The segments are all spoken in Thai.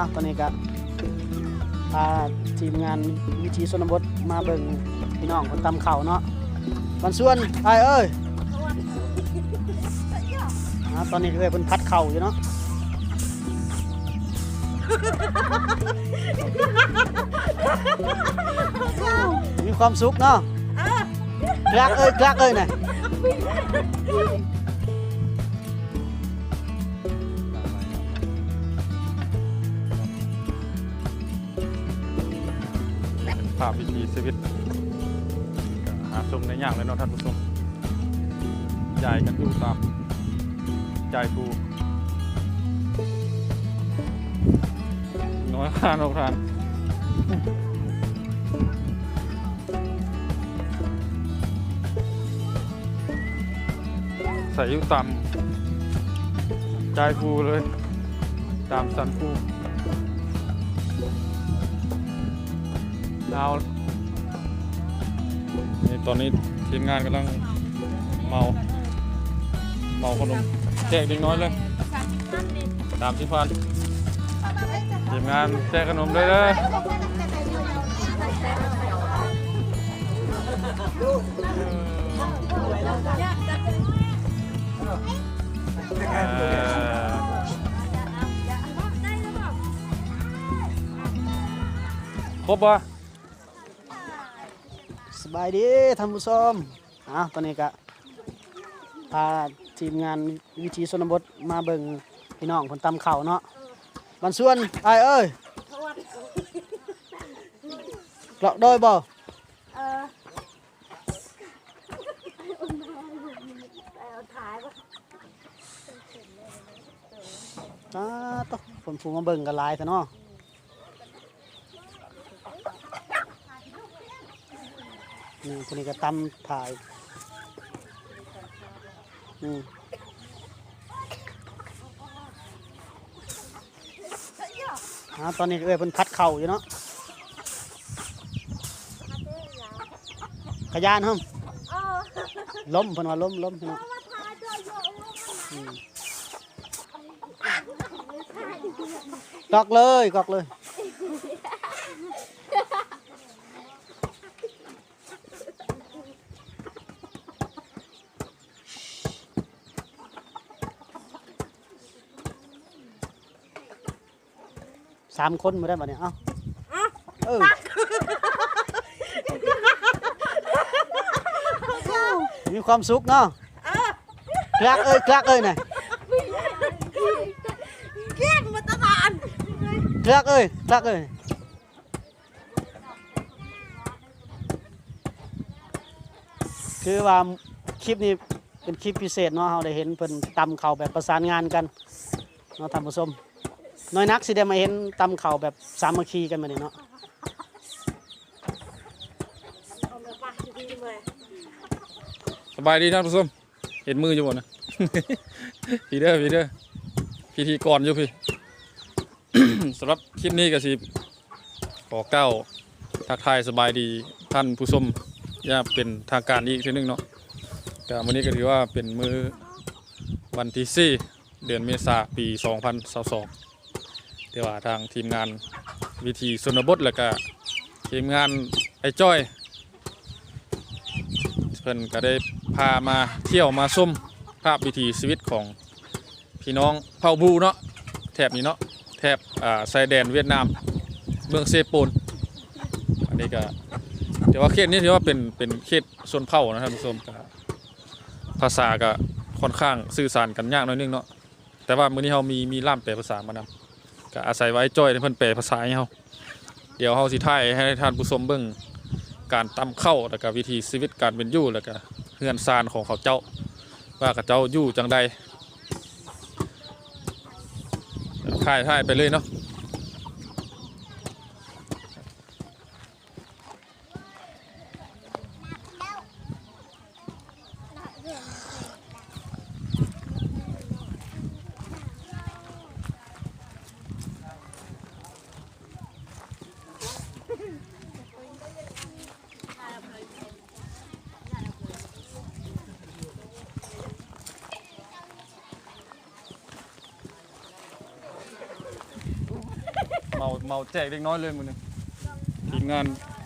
อะตอนนี้ก็พาทีมงานวิธีชนบทมาเบิ่งพี่น้องคนตำเข่าเนาะมันส่วนไอ้เอ้ยอะตอนนี้เอ้ยเพิ่นพัดเข่าอยู่เนาะมีความสุขเนาะกลักเอ้ยกลักเอ้ยน่ะ ภาพวิถีชีวิตหาชมในอย่างเลยเนาะท่านผู้ชมยายกันอยู่ตามยายปูน้อยขานอกทานใส่อยู่ตามยายปูเลย ตามสันปู ดาวนี่ตอนนี้ทีมงานกำลังเมาเมาขนมแจกเด็กน้อยเลยตามที่พันทีมงานแจกขนมเลยเลยครบปะ บายดีท่านผู้ชมอะตอนนี้ก็พาทีมงานวิธีชนบทมาเบิ่งพี่น้องคนตำเข่าวเนาะมันส่วนไอ้เอ้ยกลอกโดยบ่เออเอาถ่ายว่าอ้าตวฝนฟูมาเบิ่งกันหลายแต่เนาะ นี่คนนี้ก็ตำถ่ายนี่อะตอนนี้เอ้ยเพิ่นพัดเข่าอยู่เนาะขยานห้องล้มเพิ่นว่าล้มล้มพี่น้องมาถ่ายด้วยโยมอืมกอกเลยกอกเลย สามคนมาได้ปะเนี่ยเอ้าเออมีความสุขเนาะกลักเอ้ยกลักเอ้ยน่ะเก่งมาตลอดกลักเอ้ยกลักเอ้ยคือว่าคลิปนี้เป็นคลิปพิเศษเนาะเราได้เห็นเพิ่นตำเข่าแบบประสานงานกันเนาะท่านผู้ชม น้อยนักสิได้มาเห็นตำเข่าแบบสามัคคีกันมาเนี่ยเนาะสบายดีท่านผู้ชมเห็นมืออยู่บ่นะ พี่เด้อพี่เด้อพิธีกรอยู่พี่ สำหรับคลิปนี้ก็สิขอเก้าทักทายสบายดีท่านผู้ชมอย่าเป็นทางการอีกทีนึงเนาะแต่วันนี้ก็ถือว่าเป็นมือวันที่4เดือนเมษาปี 2022 แต่ว่าทางทีมงานวิธีสนบทแล้วก็ทีมงานไอ้จ้อย เพิ่นก็ได้พามาเที่ยวมาส้มภาพวิถีชีวิตของพี่น้องเผ่าบูเนาะแถบนี้เนาะแถบอ่าชายแดนเวียดนามเมืองเซโปนอันนี้ก็แต่ว่าเขตนี้ถือว่าเป็นเป็นเขตส่วนเผ่านะท่านผู้ชมภาษาก็ค่อนข้างสื่อสารกันยากน่อยนึงเนาะแต่ว่ามื้อนี้เรามีมีล่ามแปลภาษามานำ ก็อาศัยไว้จ้อยในเพิ่นแปลภาษาให้เราเดี๋ยวเฮาสิถ่ายให้ท่านผู้ชมเบิ่งการตำเข้าแล้วก็วิธีชีวิตการเป็นอยู่แล้วก็เฮือนซานของเขาเจ้า ว่าเขาเจ้าอยู่จังใดถ่ายถ่ายไปเลยเนาะ แจกเด็กน้อยเลยมื้อนี้ทีมงาน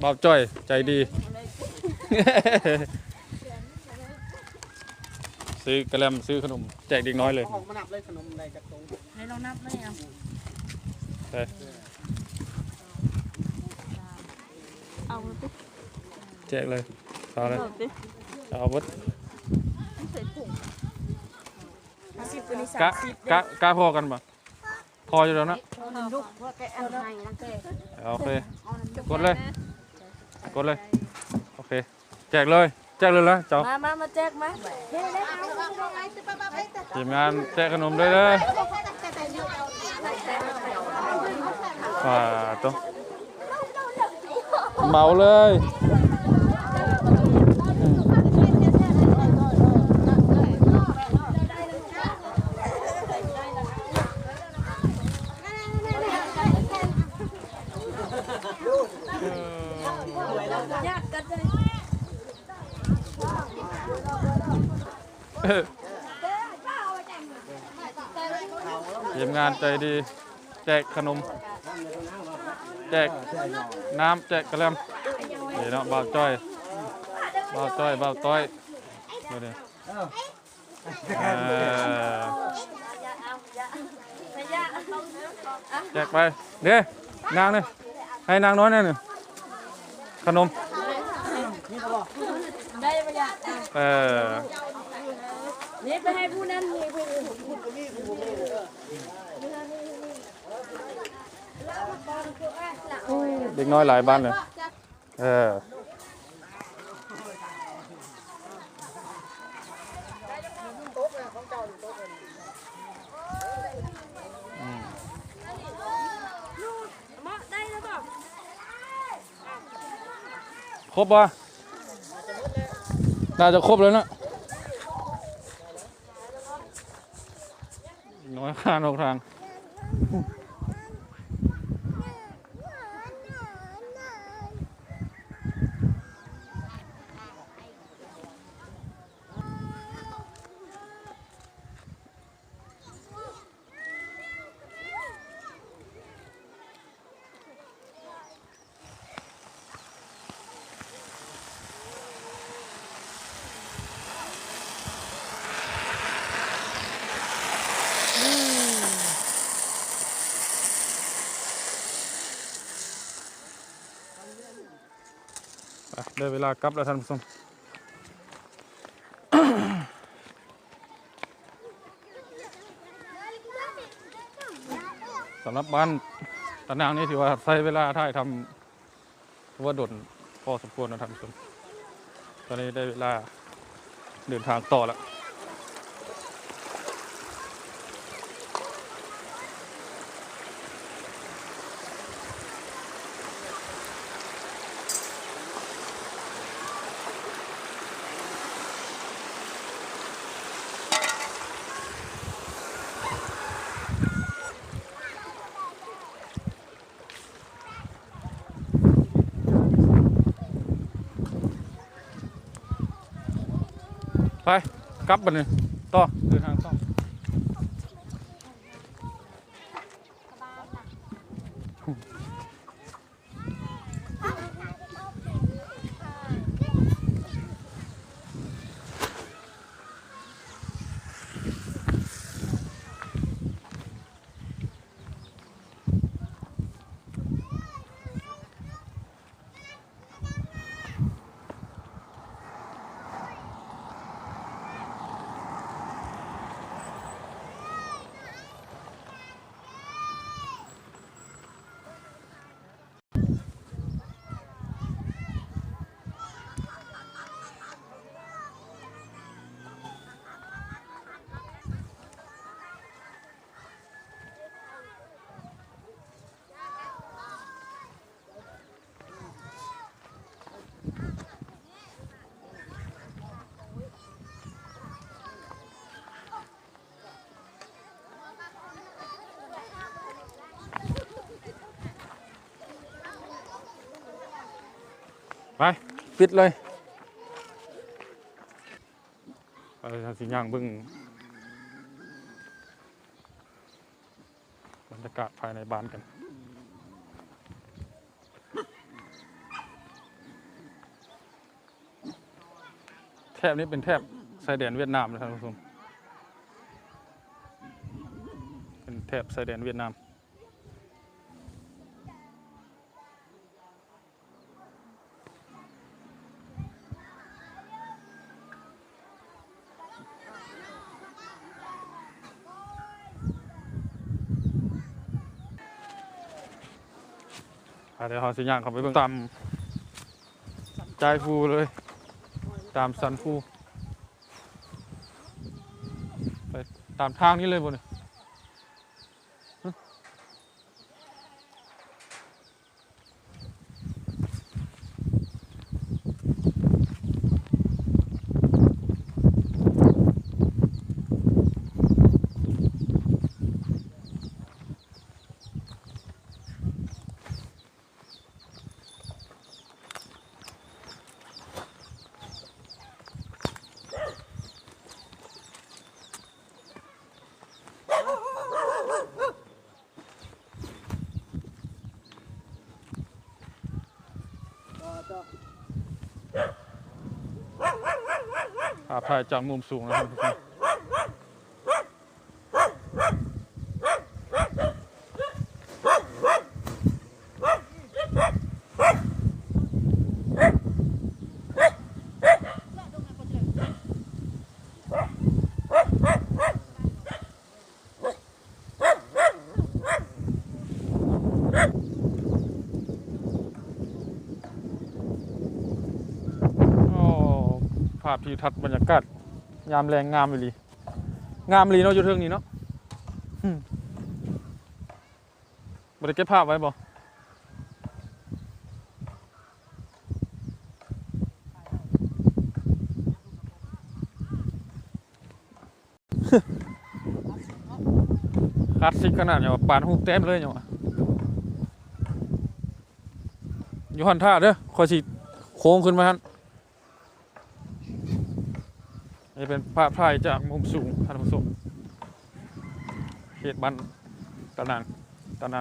เบาจ้อยใจดี ซื้อกระแลมซื้อขนม แจกเด็กน้อยเลยออกมานับเลยขนมอะไรจากตรงให้เรานับเลยอะไปเอาไปแจกเลยเอาเลยเอาไปเอาวัดใส่ถุงห้าสิบตัวนี้กะสามสิบกะกะพอกันปะพออยู่แล้วนะ ลูกเพราะแกเอาให้นะแกโอเคกดเลยกดเลยโอเคแจกเลยแจกเลยแล้วเจ้ามามามาแจกมาทีมงานแจกขนมด้วยเลยว้าตัวเมาเลย ทีมงานใจดี แจกขนม แจกน้ำแจกกระแลมนี่เนาะบ่าวจ้อยบ่าวจ้อยบ่าวต้อยดูดิแจกไปเด้นางนี่ให้นางน้อยหนี่อยขนมเออนี่ไปให้ผู้นั้นมีผู้ เด็กน้อยหลายบ้านเลย เอออืมมาได้แล้วป่ะครบป่ะน่าจะครบแล้วนะน้อยข้างนอกทาง ได้เวลากลับแล้วท่านผู้ชมสำหรับบ้านตะนางนี่ถือว่าใช้เวลาถ่ายทำว่าดนพอสมควรนะท่านผู้ชมตอนนี้ได้เวลาเดินทางต่อแล้ว ไปกลับบันนี้ต่อเดินทางต่อ ไป ปิดเลยไปสิย่างบึ้งบรรยากาศภายในบ้านกันแทบนี้เป็นแทบชายแดนเวียดนามนะท่านผู้ชมเป็นแทบชายแดนเวียดนาม เดี๋ยวเราสิย่างเขาไปเบิ่งตามใจฟูเลย ตามสันฟูไปตามทางนี้เลยบน ถ่ายจากมุมสูงนะครับทุกคนโอ้ภาพ ทัศน์บรรยากาศยามแรงงามเลยงามเลยเนาะอยู่เทิงนี้เนาะบริเก็บภาพไว้บ่คลาสสิกขนาดเนี่ยปานหูเต็มเลยเนี่ยอยู่หันท่าเด้อคอยสิโค้งขึ้นมาฮันี่เป็นภาพถ่ายจากมุมสูงท่านผู้ชมเขตบ้านตะนานตะนา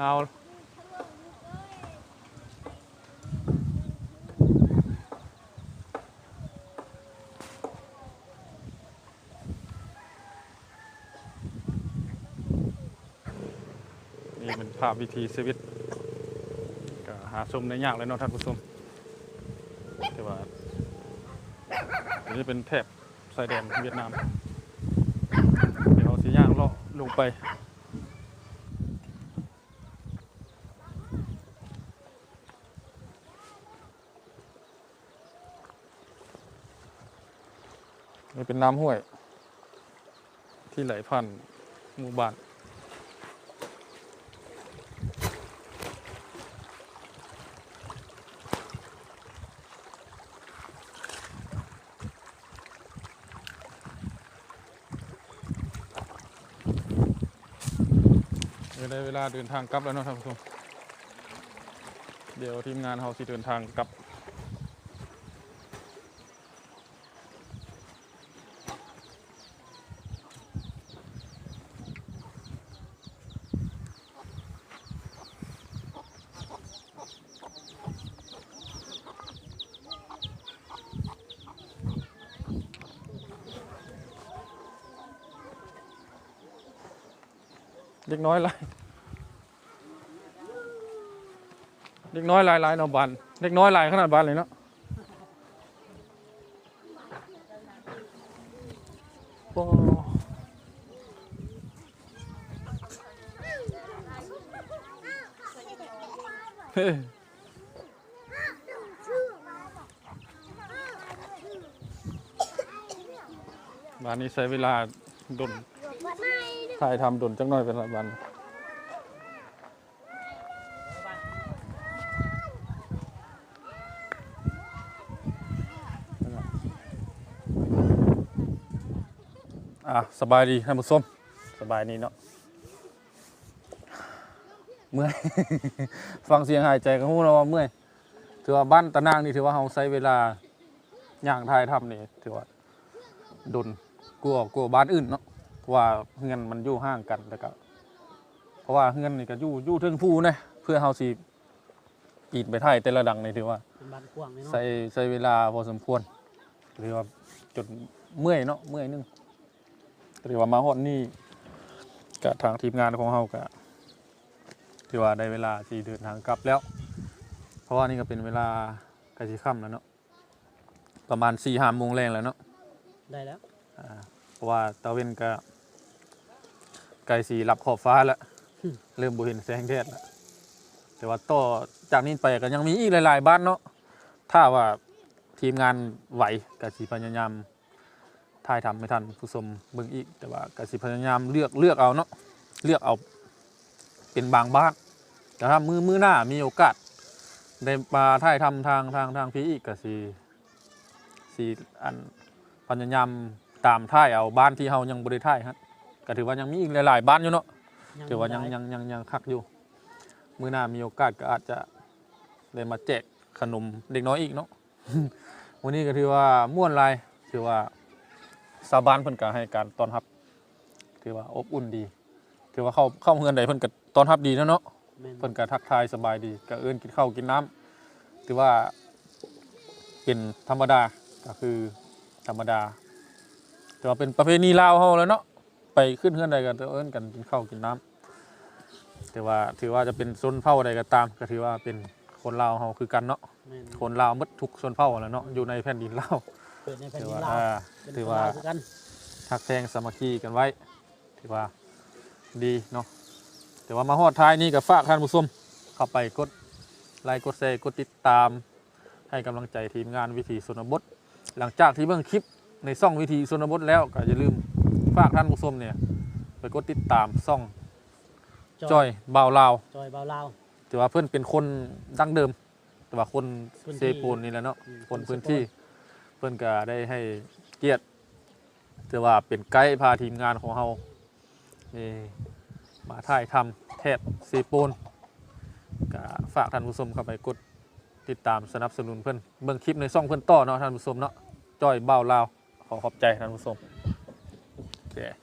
นาวนี่เป็นภาพวิธีชีวิตก็หาชมในยากเลยเนาะท่านผู้ชมแต่ว่าอันนี้เป็นแถบชายแดนเวียดนาม เดี๋ยวเอาสีย่างเลาะลงไป นี่เป็นน้ำห้วย ที่ไหลผ่านหมู่บ้านเดี๋ยวได้เวลาเดินทางกลับแล้วนะท่านผู้ชม เดี๋ยวทีมงานเราสิเดินทางกลับ น้อยลายเด็กน้อยลายลายเนอบานเด็กน้อยลายขนาดบานเลยเนาะบ้านนี้ใช้เวลาดน ถ่ายทำดนจักหน่อยเป็นละวันอะสบายดีท่านผู้ชมสบายนี้เนาะเมื่อย ฟังเสียงหายใจก็รู้แล้วว่าเมื่อยถือว่าบ้านตะนางนี่ถือว่าเราใช้เวลาอย่างทายทำนี่ถือว่าดนกลัวกลัวบ้านอื่นเนาะ เพราะว่าเงินมันอยู่ห่างกันแล้วก็เพราะว่าเงินนี่ก็อยู่อยู่เทิงภูนะเพื่อเฮาสิปีนไปไทยแต่ละดังนี่ถือว่า เป็นบ้านกว้างเลยเนาะใช้ใช้เวลาพอสมควรหรือว่าจนเมื่อยเนาะเมื่อยนึงหรือว่ามาฮอดนี่กับทางทีมงานของเฮาก็ถือว่าได้เวลาที่เดินทางกลับแล้ว เพราะว่านี่ก็เป็นเวลาใกล้สิค่ำแล้วเนาะประมาณ4ี่ห้าโมงแรงแล้วเนาะได้แล้ว อ่าเพราะว่าตะเวนก็ ไกลสีรับขอบฟ้าแล้วเริ่มบ่เห็นแสงแดดแล้วแต่ว่าต่อจากนี้ไปก็ยังมีอีกหลาย ๆ บ้านเนาะถ้าว่าทีมงานไหวก็สิพยายามถ่ายทำให้ทันผู้ชมเบิ่งอีก แต่ว่าก็สิพยายามเลือกเลือกเอาเนาะเลือกเอาเป็นบางบ้านแต่ถ้ามือมือหน้ามีโอกาสได้มาถ่ายทำทางทางทางพี่อีกก็สิสิอันพยายามตามท่ายเอาบ้านที่เฮายังบริท่ายฮะ ก็ถือว่ายังมีอีกหลายๆบ้านอยู่เนาะถือว่ายังหลยังยังยังคักอยู่มื้อหน้ามีโอกาสก็อาจจะได้มาแจกขนมเด็กน้อยอีกเนาะวันนี้ก็ถือว่าม่วนหลายถือว่าชาวบ้านเพิ่นก็ให้การต้อนรับถือว่าอบอุ่นดีถือว่าเข้าเข้าเฮือนใดเพิ่นก็ต้อนรับดีนะเนาะแม่นเพิ่นก็ทักทายสบายดีก็เอิ้นกินข้าวกินน้ำถือว่าเป็นธรรมดาก็คือธรรมดาแต่ว่าเป็นประเพณีลาวเฮาแล้วเนาะ ไปขึ้นเฮือนใดกันเอิ้นกันกินข้าวกินน้ำแต่ว่าถือว่าจะเป็นชนเผ่าใดก็ตาม ก็ถือว่าเป็นคนลาวเฮาคือกันเนาะแม่นคนลาวหมดทุกชนเผ่าแหล้วเนาะอยู่ในแผ่นดินลาวเกิดในแผ่นถือดินว่าลาวอ่าเป็นถือคนว่าลาวคือกันทักแทงสามัคคีกันไว้ถือว่าดีเนาะแต่ว่ามาฮอดท้ายนี่กับฝากท่านผู้ชมเข้าไปกดไลค์กดแชร์กดติดตาม ให้กำลังใจทีมงานวิถีสนบท หลังจากที่เบิ่งคลิปในซ่องวิถีสนบทแล้วก็อย่าลืม ฝากท่านผู้ชมเนี่ยไปกดติดตามซ่องจอยบ่าวลาวจอยเบาลาวถือว่าเพื่อนเป็นคนดั้งเดิม แต่ว่าคนพื้นที่เซปูนนี่แหละเนาะอืมคนคนพื้นเซปูนที่ เพื่อนก็ได้ให้เกียรติถือว่าเป็นไกด์พาทีมงานของเรานี่มาถ่ายทำแทบเซปูนก็ฝากท่านผู้ชมเข้าไปกดติดตามสนับสนุนเพื่อนเบิ่งคลิปในซ่องเพื่อนต่อเนาะท่านผู้ชมเนาะจ้อยเบ้าลาวขอขอบใจท่านผู้ชม โอเค